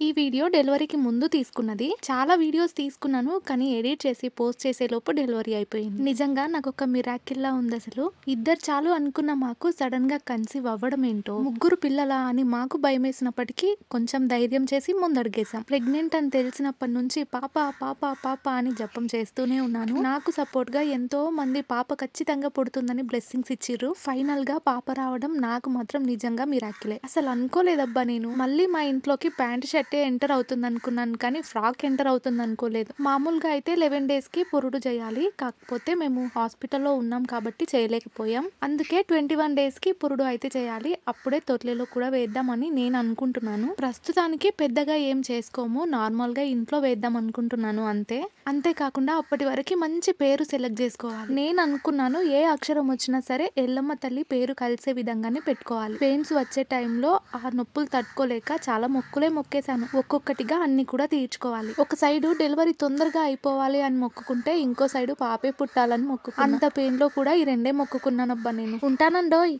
ఈ వీడియో డెలివరీకి ముందు తీసుకున్నది. చాలా వీడియోస్ తీసుకున్నాను. కానీ ఎడిట్ చేసి పోస్ట్ చేసేలోపు డెలివరీ అయిపోయింది. నిజంగా నాకు ఒక మిరాకిల్‌లా ఉంది అసలు ఇద్దరు చాలు అనుకున్న మాకు సడెన్‌గా కన్సీవ్ అవ్వడం ఏంటో, ముగ్గురు పిల్లలా అని మాకు భయమేసినప్పటికీ కొంచెం ధైర్యం చేసి ముందడిగేశాం ప్రెగ్నెంట్ అని తెలిసినప్పటి నుంచి పాప, పాప, పాప అని జపం చేస్తూనే ఉన్నాను. నాకు సపోర్ట్‌గా ఎంతో మంది పాప ఖచ్చితంగా పుడుతుందని బ్లెస్సింగ్స్ ఇచ్చిర్రు. ఫైనల్‌గా పాప రావడం నాకు మాత్రం నిజంగా మిరాకిలే. అసలు అనుకోలేదబ్బా నేను. మళ్ళీ మా ఇంట్లోకి ప్యాంట్ షర్ట్ ఎంటర్ అవుతుందనుకున్నాను కానీ ఫ్రాక్ ఎంటర్ అవుతుందనుకోలేదు. మామూలుగా అయితే 11 డేస్‌కి పురుడు చేయాలి. కాకపోతే మేము హాస్పిటల్‌లో ఉన్నాం కాబట్టి చేయలేకపోయాం. అందుకే 21 డేస్‌కి పురుడు అయితే చేయాలి. అప్పుడే తొట్లిలో కూడా వేద్దామని నేను అనుకుంటున్నాను. ప్రస్తుతానికి పెద్దగా ఏం చేసుకోము. నార్మల్‌గా ఇంట్లో వేద్దాం అనుకుంటున్నాను అంతే. అంతేకాకుండా అప్పటి వరకు మంచి పేరు సెలెక్ట్ చేసుకోవాలి. నేను అనుకున్నాను ఏ అక్షరం వచ్చినా సరే ఎల్లమ్మ తల్లి పేరు కలిసే విధంగానే పెట్టుకోవాలి. పెయిన్స్ వచ్చే టైంలో ఆ నొప్పులు తట్టుకోలేక చాలా మొక్కులే మొక్కేసాను మొక్కేశాను. ఒక్కొక్కటిగా అన్ని కూడా తీర్చుకోవాలి. ఒక సైడు డెలివరీ తొందరగా అయిపోవాలి అని మొక్కుకుంటే ఇంకో సైడు పాపే పుట్టాలని మొక్కు అంత పెయిన్‌లో కూడా ఈ రెండే మొక్కుకున్నానబ్బా నేను. ఉంటానండోయ్!